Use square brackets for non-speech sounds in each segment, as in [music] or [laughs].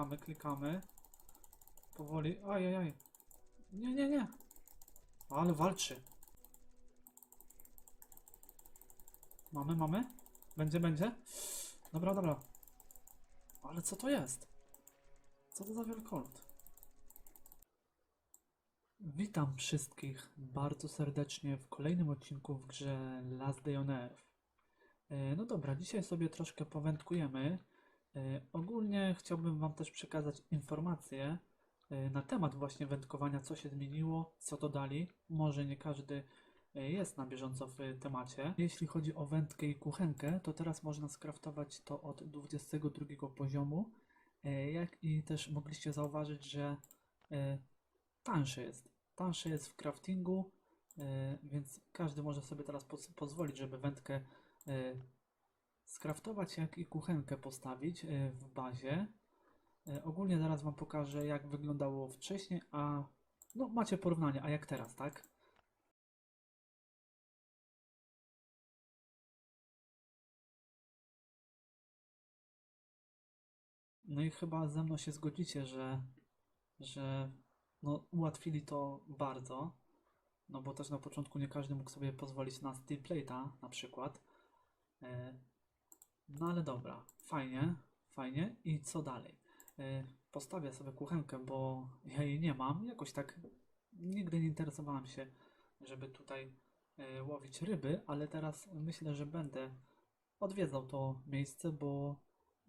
klikamy, klikamy. Powoli. Ajajaj. Nie, nie, nie. Ale walczy. Mamy, mamy? Będzie, będzie? Dobra, dobra. Ale co to jest? Co to za wielkolud? Witam wszystkich bardzo serdecznie w kolejnym odcinku w grze Last Day on Earth. E, No dobra, dzisiaj sobie troszkę powędkujemy. E, Ogólnie chciałbym Wam też przekazać informacje e, na temat właśnie wędkowania, co się zmieniło, co dodali. Może nie każdy e, jest na bieżąco w temacie. Jeśli chodzi o wędkę i kuchenkę, to teraz można skraftować to od 22 poziomu. Jak i też mogliście zauważyć, że tańsze jest. Tańsze jest w craftingu, więc każdy może sobie teraz poz- pozwolić, żeby wędkę skraftować, jak i kuchenkę postawić e, w bazie. E, Ogólnie zaraz Wam pokażę, jak wyglądało wcześniej, a no macie porównanie, a jak teraz, tak? No i chyba ze mną się zgodzicie, że, że no, ułatwili to bardzo. No bo też na początku nie każdy mógł sobie pozwolić na steel plate'a na przykład. No ale dobra, fajnie, fajnie. I co dalej? E, Postawię sobie kuchenkę, bo ja jej nie mam. Jakoś tak nigdy nie interesowałem się, żeby tutaj e, łowić ryby, ale teraz myślę, że będę odwiedzał to miejsce, bo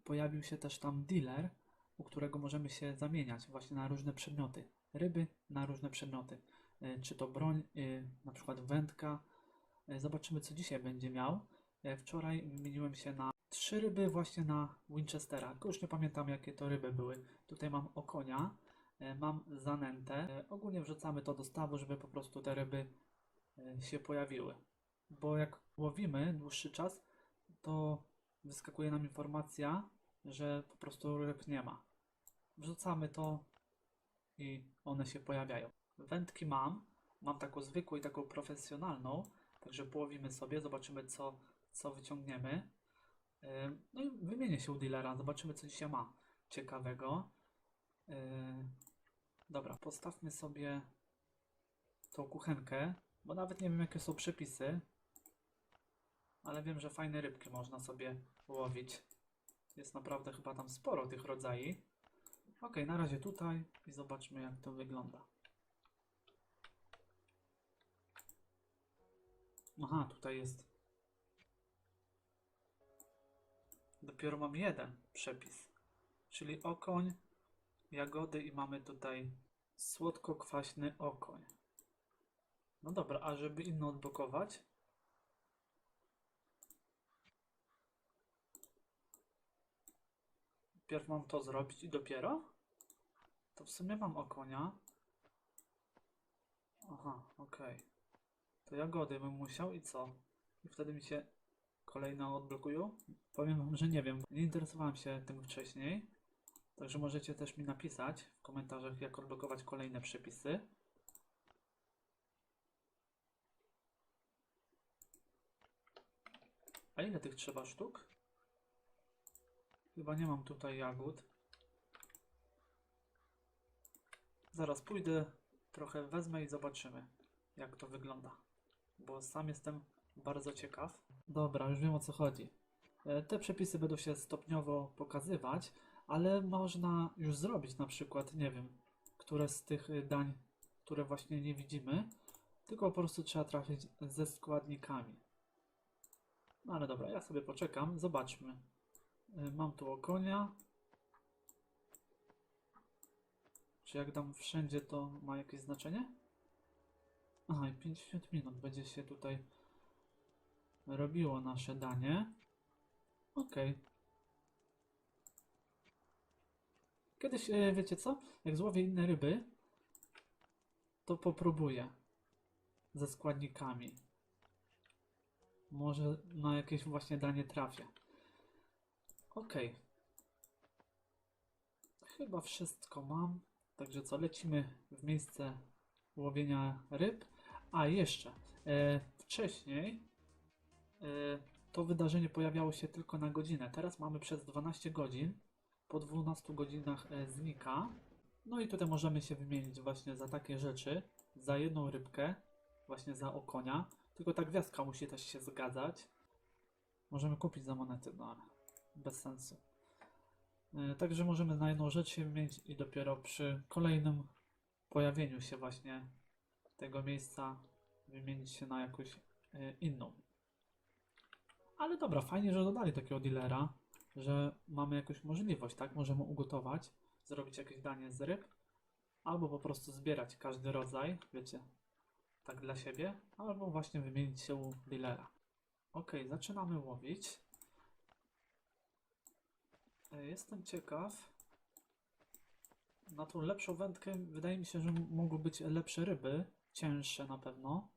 pojawił się też tam dealer, u którego możemy się zamieniać właśnie na różne przedmioty. Ryby na różne przedmioty. E, Czy to broń, na przykład wędka. Zobaczymy, co dzisiaj będzie miał. Wczoraj wymieniłem się na trzy ryby właśnie na Winchestera. Już nie pamiętam, jakie to ryby były. Tutaj mam okonia, e, mam zanętę. E, Ogólnie wrzucamy to do stawu, żeby po prostu te ryby e, się pojawiły. Bo jak łowimy dłuższy czas, to wyskakuje nam informacja, że po prostu ryb nie ma. Wrzucamy to i one się pojawiają. Wędki mam, mam taką zwykłą i taką profesjonalną, także połowimy sobie, zobaczymy co, co wyciągniemy. No i wymienię się u dealera, zobaczymy co dzisiaj ma ciekawego. Yy, Dobra, postawmy sobie tą kuchenkę, bo nawet nie wiem jakie są przepisy, ale wiem, że fajne rybki można sobie łowić. Jest naprawdę chyba tam sporo tych rodzajów. Ok, na razie tutaj i zobaczmy jak to wygląda. Aha, tutaj jest. Dopiero mam jeden przepis, czyli okoń, jagody i mamy tutaj słodko-kwaśny okoń. No dobra, a żeby inny odblokować, Pierw mam to zrobić i dopiero? To w sumie mam okonia. Aha, okej. To jagody bym musiał i co? I wtedy mi się kolejne odblokują? Powiem wam, że nie wiem. Nie interesowałem się tym wcześniej. Także możecie też mi napisać w komentarzach, jak odblokować kolejne przepisy. A ile tych trzeba sztuk? Chyba nie mam tutaj jagód. Zaraz pójdę, trochę wezmę i zobaczymy, jak to wygląda. Bo sam jestem bardzo ciekaw. Dobra, już wiem o co chodzi. E, Te przepisy będą się stopniowo pokazywać, ale można już zrobić na przykład, nie wiem, które z tych y, dań, które właśnie nie widzimy, tylko po prostu trzeba trafić ze składnikami. No ale dobra, ja sobie poczekam, zobaczmy. Y, Mam tu okonia. Czy jak dam wszędzie, to ma jakieś znaczenie? Aha, i 50 minut będzie się tutaj robiło nasze danie. Okej. Kiedyś, e, wiecie co? Jak złowię inne ryby, to popróbuję ze składnikami. Może na jakieś właśnie danie trafię. Okej. Chyba wszystko mam. Także co, lecimy w miejsce łowienia ryb. A jeszcze, e, wcześniej to wydarzenie pojawiało się tylko na godzinę. Teraz mamy przez 12 godzin po 12 godzinach e, znika. No i tutaj możemy się wymienić właśnie za takie rzeczy, za jedną rybkę, właśnie za okonia. Tylko ta gwiazdka musi też się zgadzać. Możemy kupić za monety, no ale bez sensu. E, Także możemy na jedną rzecz się wymienić i dopiero przy kolejnym pojawieniu się właśnie tego miejsca wymienić się na jakąś e, inną. Ale dobra, fajnie, że dodali takiego dealera, że mamy jakąś możliwość, tak? Możemy ugotować, zrobić jakieś danie z ryb, albo po prostu zbierać każdy rodzaj, wiecie, tak dla siebie, albo właśnie wymienić się u dealera. Ok, zaczynamy łowić. E, Jestem ciekaw. Na tą lepszą wędkę wydaje mi się, że m- mogły być lepsze ryby, cięższe na pewno.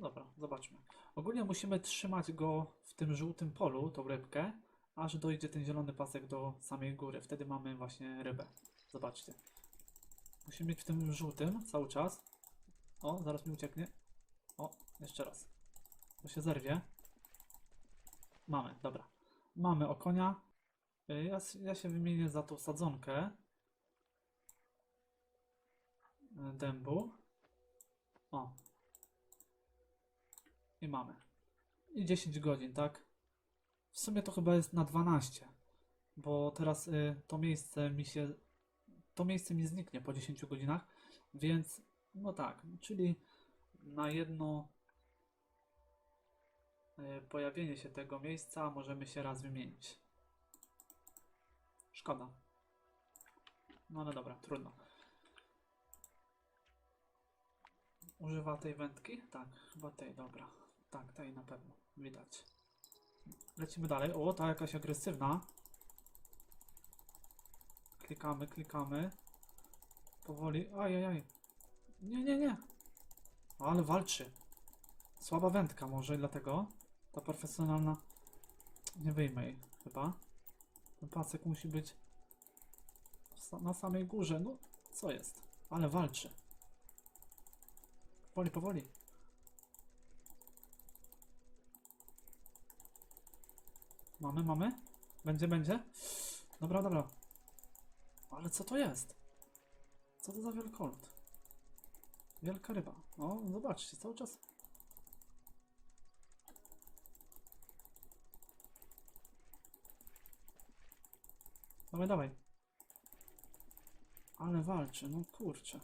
Dobra, zobaczmy. Ogólnie musimy trzymać go w tym żółtym polu, tą rybkę, aż dojdzie ten zielony pasek do samej góry. Wtedy mamy właśnie rybę. Zobaczcie. Musimy mieć w tym żółtym cały czas. O, zaraz mi ucieknie. O, jeszcze raz. Bo się zerwie. Mamy, dobra. Mamy okonia. Y, Ja, ja się wymienię za tą sadzonkę y, dębu. O. I mamy. I 10 godzin, tak? W sumie to chyba jest na 12. Bo teraz y, to miejsce mi się. To miejsce mi zniknie po 10 godzinach. Więc no tak, czyli na jedno y, pojawienie się tego miejsca możemy się raz wymienić. Szkoda. No ale dobra, trudno. Używa tej wędki? Tak, chyba tej, dobra. Tak, tej na pewno. Widać. Lecimy dalej. O, ta jakaś agresywna. Klikamy, klikamy. Powoli. Ajajaj. Nie, nie, nie. Ale walczy. Słaba wędka może dlatego. Ta profesjonalna. Nie wyjmę jej chyba. Ten pasek musi być na samej górze. No, co jest? Ale walczy. Powoli, powoli. Mamy, mamy? Będzie, będzie? Dobra, dobra. Ale co to jest? Co to za wielkolut? Wielka ryba. O, zobaczcie, cały czas. Dawaj, dawaj. Ale walczy, no kurczę.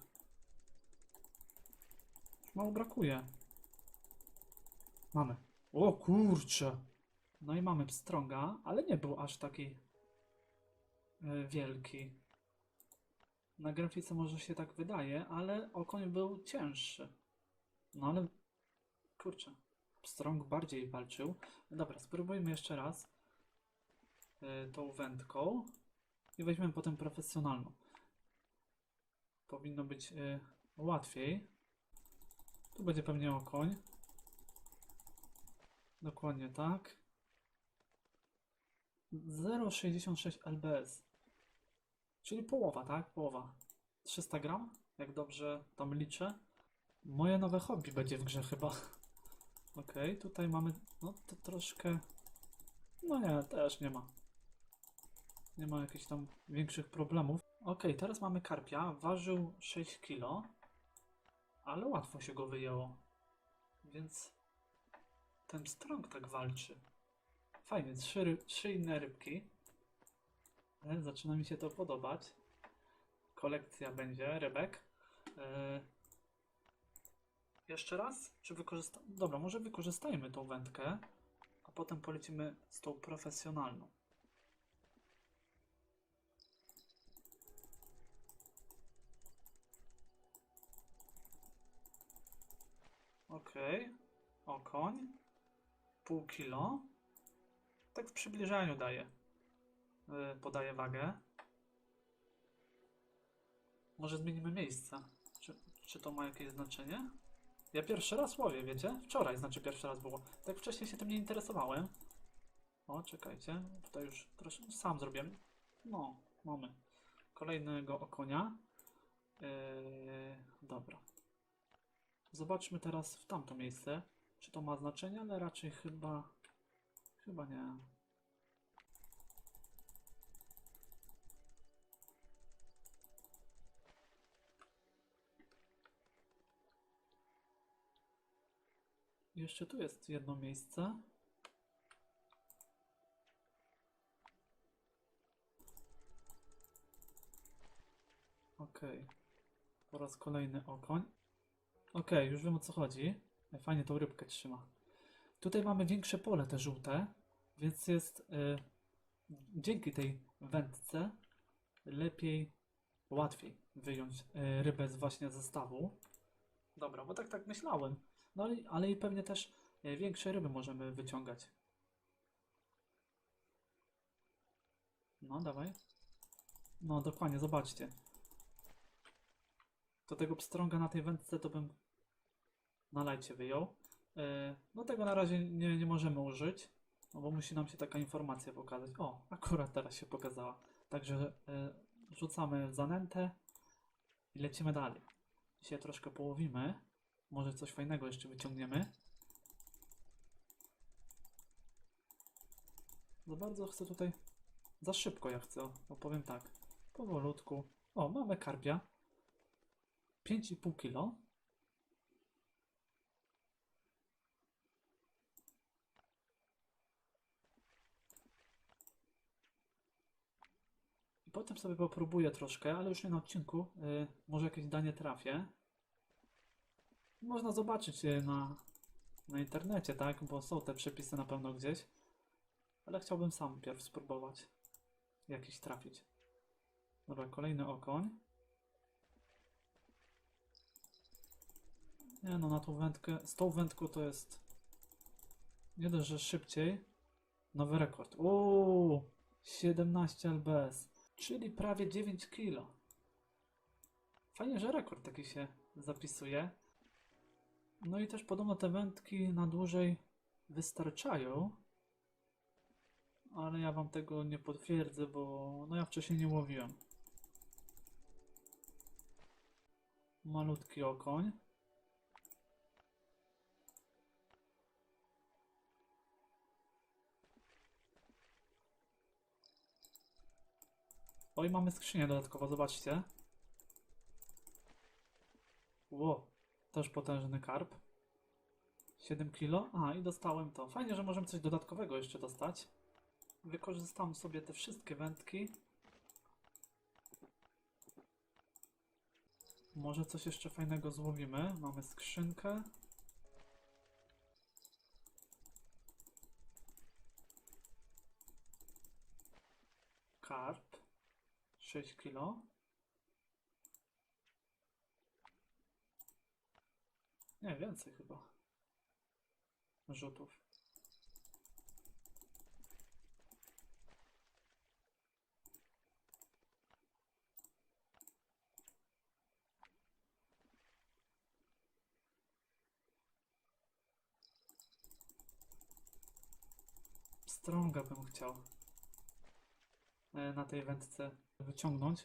Już mało brakuje. Mamy. O kurczę. No i mamy pstrąga, ale nie był aż taki e, wielki. Na grafice może się tak wydaje, ale okoń był cięższy. No ale kurczę, pstrąg bardziej walczył. Dobra, spróbujmy jeszcze raz e, tą wędką i weźmiemy potem profesjonalną. Powinno być e, łatwiej. Tu będzie pewnie okoń. Dokładnie tak. 0,66 lbs. Czyli połowa, tak? Połowa. 300 gram, jak dobrze tam liczę. Moje nowe hobby będzie w grze chyba. [laughs] Ok, tutaj mamy, no to troszkę, no nie, też nie ma. Nie ma jakichś tam większych problemów. Ok, teraz mamy karpia, ważył 6 kg, ale łatwo się go wyjęło. Więc ten strąg tak walczy. Fajnie, trzy, trzy inne rybki. Ale zaczyna mi się to podobać. Kolekcja będzie rybek. E, jeszcze raz? Czy wykorzysta... Dobra, może wykorzystajmy tą wędkę, a potem polecimy z tą profesjonalną. Okej. Okoń. Pół kilo. Tak w przybliżeniu daje. Yy, podaje wagę. Może zmienimy miejsce. Czy, czy to ma jakieś znaczenie? Ja pierwszy raz łowię, wiecie? Wczoraj, znaczy pierwszy raz było. Tak wcześniej się tym nie interesowałem. O, czekajcie. Tutaj już troszkę sam zrobiłem. No, mamy. Kolejnego okonia. Yy, dobra. Zobaczmy teraz w tamto miejsce. Czy to ma znaczenie, ale raczej chyba. Chyba nie. Jeszcze tu jest jedno miejsce. Okej. Okay. Po raz kolejny okoń. Okej, okay, już wiem o co chodzi. Fajnie tą rybkę trzyma. Tutaj mamy większe pole, te żółte, więc jest y, dzięki tej wędce lepiej, łatwiej wyjąć y, rybę z właśnie zestawu. Dobra, bo tak tak myślałem. No ale, i pewnie też y, większe ryby możemy wyciągać. No, dawaj. No, dokładnie, zobaczcie. To tego pstrąga na tej wędce to bym na lajcie wyjął. E, No tego na razie nie, nie możemy użyć, no bo musi nam się taka informacja pokazać. O, akurat teraz się pokazała. Także e, rzucamy zanętę i lecimy dalej. Dzisiaj troszkę połowimy. Może coś fajnego jeszcze wyciągniemy. Za bardzo chcę tutaj... Za szybko ja chcę, opowiem tak. Powolutku. O, mamy karpia. 5,5 kilo. Potem sobie popróbuję troszkę, ale już nie na odcinku. Y, może jakieś danie trafię. Można zobaczyć je na, na internecie, tak? Bo są te przepisy na pewno gdzieś. Ale chciałbym sam pierw spróbować jakiś trafić. Dobra, kolejny okoń. Nie no, na tą wędkę, z tą wędką to jest nie dość, że szybciej. Nowy rekord. Uuu, 17 lbs, czyli prawie 9 kg. Fajnie, że rekord taki się zapisuje. No i też podobno te wędki na dłużej wystarczają. Ale ja wam tego nie potwierdzę, bo no ja wcześniej nie łowiłem. Malutki okoń. Oj, mamy skrzynię dodatkowo, zobaczcie. Ło, też potężny karp. 7 kilo. A, i dostałem to. Fajnie, że możemy coś dodatkowego jeszcze dostać. Wykorzystam sobie te wszystkie wędki. Może coś jeszcze fajnego złowimy. Mamy skrzynkę. Karp. 6 kilo. Nie, więcej chyba. Rzutów. Strąga bym chciał na tej wędce wyciągnąć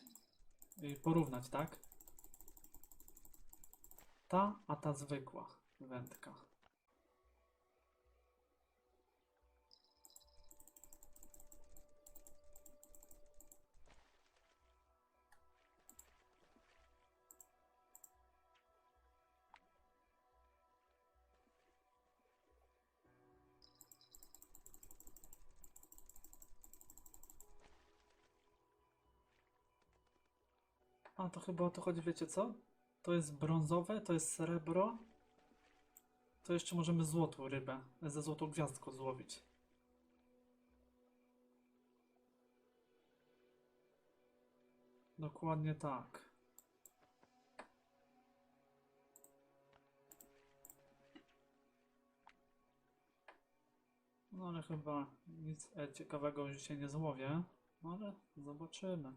i porównać, tak? Ta, a ta zwykła wędka. A to chyba o to chodzi, wiecie co? To jest brązowe, to jest srebro. To jeszcze możemy złotą rybę ze złotą gwiazdką złowić. Dokładnie tak. No ale chyba nic e, ciekawego już się nie złowię. No ale zobaczymy.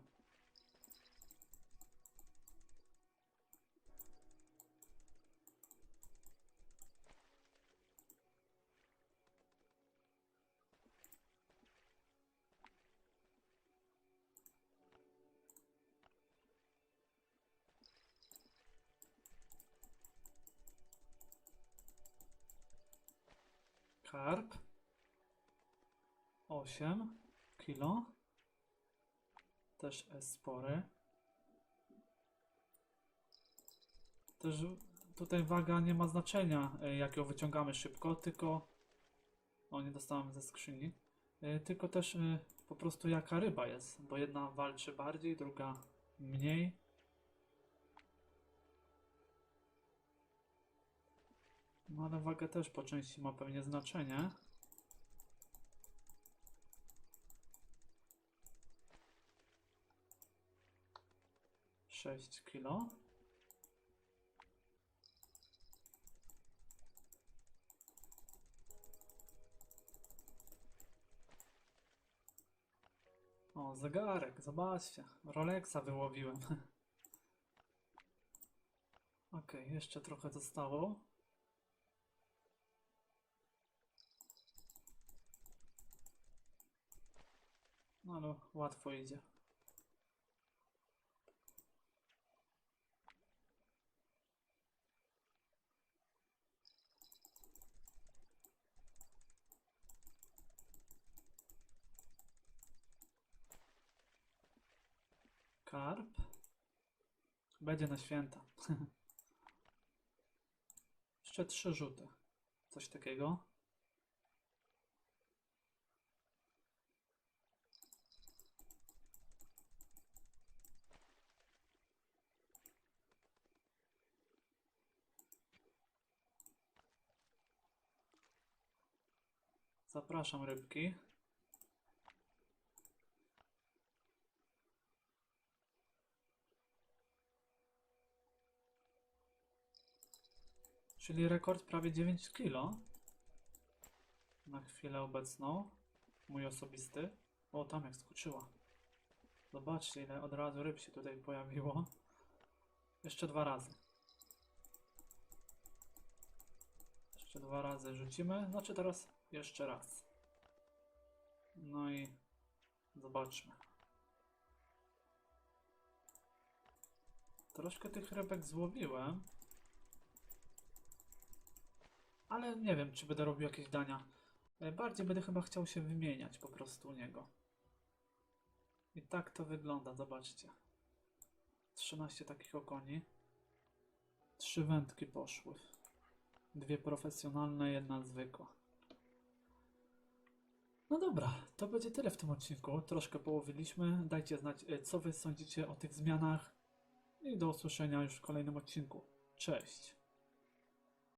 Karp. 8 kilo. Też jest spory. Też tutaj waga nie ma znaczenia, e, jak ją wyciągamy szybko, tylko. O, nie dostałem ze skrzyni. E, Tylko też e, po prostu jaka ryba jest, bo jedna walczy bardziej, druga mniej. No ale waga też po części ma pewnie znaczenie. Sześć kilo. O, zegarek, zobaczcie. Rolexa wyłowiłem. [laughs] Okej, jeszcze trochę zostało. Ale łatwo idzie. Karp. Będzie na święta. [laughs] Jeszcze trzy rzuty. Coś takiego. Zapraszam rybki. Czyli rekord prawie 9 kg. Na chwilę obecną. Mój osobisty. O, tam jak skoczyła. Zobaczcie, ile od razu ryb się tutaj pojawiło. Jeszcze dwa razy. Jeszcze dwa razy rzucimy. Znaczy teraz jeszcze raz. No i zobaczmy. Troszkę tych rybek złowiłem. Ale nie wiem, czy będę robił jakieś dania. E, Bardziej będę chyba chciał się wymieniać po prostu u niego. I tak to wygląda, zobaczcie. 13 takich okoni. Trzy wędki poszły. Dwie profesjonalne, jedna zwykła. No dobra, to będzie tyle w tym odcinku. Troszkę połowiliśmy. Dajcie znać, e, co wy sądzicie o tych zmianach. I do usłyszenia już w kolejnym odcinku. Cześć!